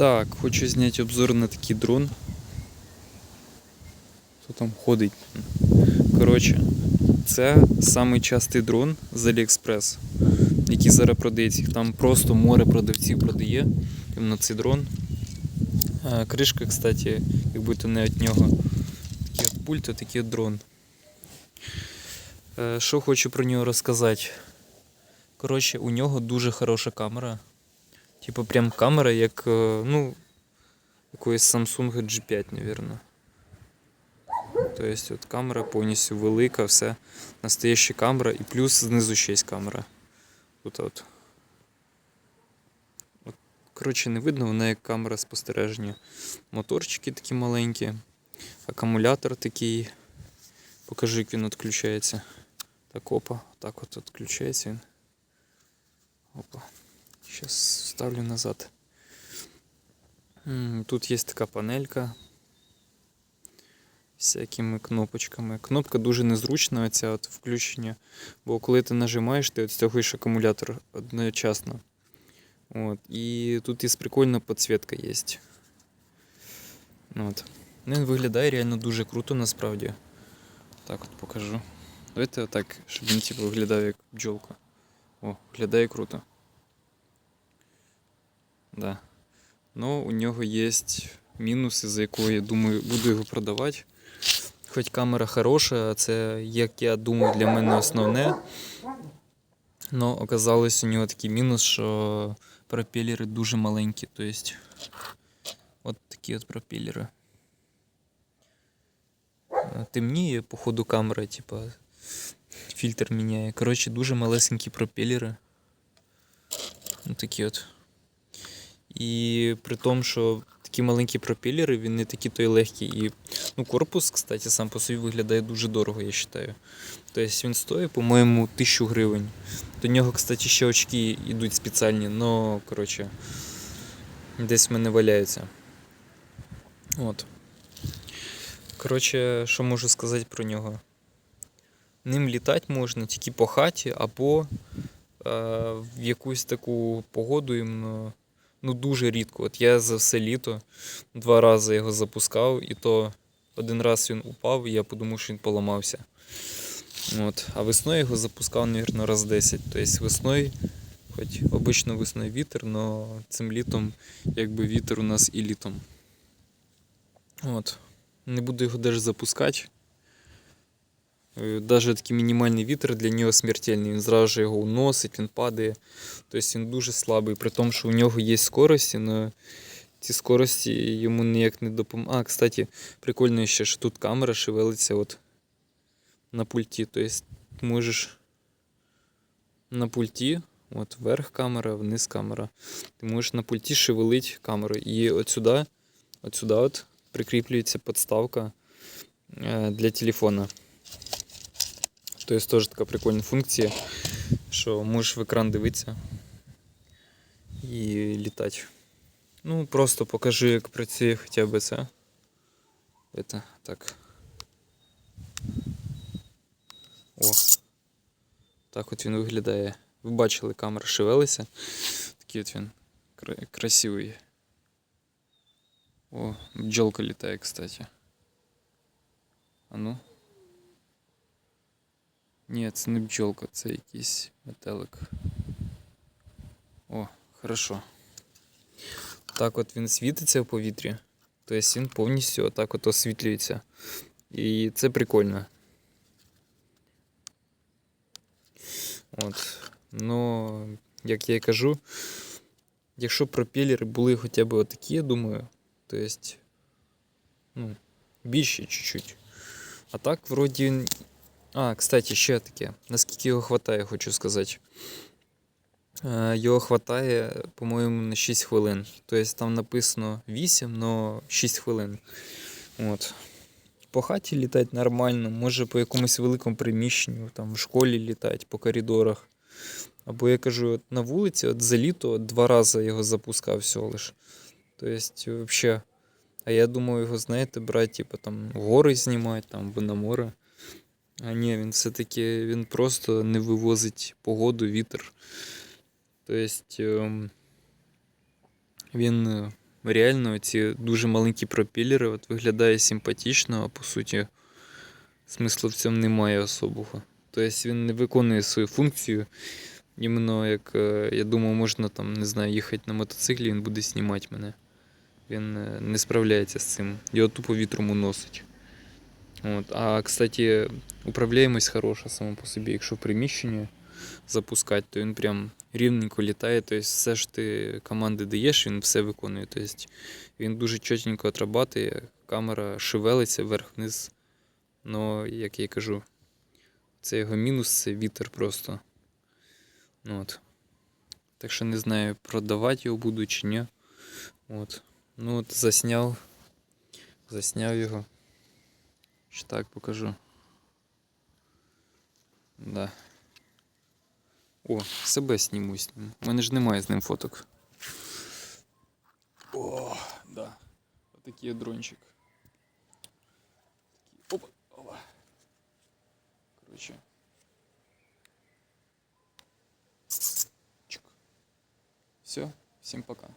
Так, хочу зняти обзор на такий дрон. Хто там ходить? Коротше, це самий частий дрон з AliExpress, який зараз продається. Там просто море продавців продає на цей дрон. Кришка, кстати, як будто не від нього. Такий от пульт, а такий от дрон. Е, Що хочу про нього розказати? Коротше, у нього дуже хороша камера. Типу, прям камера, як, е, ну, якоїсь Samsung G5, напевно. Тобто от камера повністю велика, все. Настояща камера і плюс знизу ще є камера. От. от. Коротше, не видно, вона як камера спостереження. Моторчики такі маленькі, акумулятор такий. Покажи, як він відключається. Так, опа, так от відключається він. Опа. Сейчас ставлю назад. М, Тут є така панелька з всякими кнопочками. Кнопка дуже незручна, оця от включення. Бо коли ти нажимаєш, ти відстягуєш акумулятор одночасно. От. І тут є прикольна підсвітка є. От. Ну, Він виглядає реально дуже круто насправді. Так от покажу. Давайте отак, щоб він типу, виглядав як бджолка. О, виглядає круто. Да. Но у нього є мінуси, за якого я думаю, буду його продавати. Хоч камера хороша, це, як я думаю, для мене основне. Но оказалось у нього такий мінус, що пропелери дуже маленькі. Тобто, от такі от пропелери. Е, Темніє, по ходу камера, типа, фільтр міняє. Коротше, дуже малесенькі пропелери. Ну, такі от. І при тому, що такі маленькі пропелери, він не такі то й легкі. І ну, корпус, кстати, сам по собі виглядає дуже дорого, я вважаю. Тобто він стоїть, по-моєму, 1000 гривень. До нього, кстати, ще очки йдуть спеціальні, но, коротше, десь в мене валяються. От. Коротше, що можу сказати про нього? Ним літати можна тільки по хаті або е, в якусь таку погоду іменно ну дуже рідко. От я за все літо два рази його запускав, і то один раз він упав, і я подумав, що він поламався. От. А весною його запускав, мабуть, раз 10. Тобто весною, хоч обично весною вітер, але цим літом якби вітер у нас і літом. От. Не буду його навіть запускати. Навіть такий мінімальний вітер для нього смертельний. Він зразу його уносить, він падає. Тобто він дуже слабий, при тому, що у нього є скорості, але ці скорості йому ніяк не допомагають. А, кстати, прикольно ще, що тут камера шевелиться от на пульті. Тобто можеш на пульті, от вверх камера, вниз камера. Ти можеш на пульті шевелити камеру. І от сюди, от сюди от прикріплюється підставка е, для телефона. Тобто теж така прикольна функція, що можеш в екран дивитися і літати. Ну, просто покажу, як працює хоча б це. Это так. О. Так от він виглядає. Ви бачили, камера шевелиться. Такий от він кра- красивий. О, бджолка літає, кстати. А ну. Ні, це не бджолка, це якийсь метелик. О, хорошо. Так от він світиться в повітрі. Тобто він повністю отак от освітлюється. І це прикольно. От. Ну, як я і кажу, якщо пропелери були хоча б отакі, я думаю, то есть, ну, більше чуть-чуть. А так, вроді. А, кстати, ще таке. Наскільки його хватає, хочу сказати. Е, Його хватає, по-моєму, на 6 хвилин. Тобто там написано 8, але 6 хвилин. От. По хаті літати нормально, може по якомусь великому приміщенню, там в школі літати, по коридорах. Або я кажу, от на вулиці, от за літо от два рази його запускав всього лиш. Тобто, взагалі. А я думаю, його, знаєте, брати, типу, там, гори знімати, там, або на море. А ні, він все-таки він просто не вивозить погоду, вітер. Тобто ем, він е, реально ці дуже маленькі пропелери от виглядає симпатично, а по суті смислу в цьому немає особого. Тобто він не виконує свою функцію. Іменно як е, я думав, можна там, не знаю, їхати на мотоциклі, він буде знімати мене. Він е, не справляється з цим. Його тупо вітром уносить. От. А, кстати, управляємость хороша сама по собі. Якщо в приміщенні запускати, то він прям рівненько літає. Тобто все ж ти команди даєш, він все виконує. Тобто він дуже чотенько отрабатує, камера шевелиться вверх-вниз. Ну, як я кажу, це його мінус, це вітер просто. Ну, От. Так що не знаю, продавати його буду чи ні. От. Ну от засняв. Засняв його. Ще так покажу. Да. О, себе зніму з ним. У мене ж немає з ним фоток. О, да. Отакий дрончик. Опа, опа. Чик. Все, всем пока.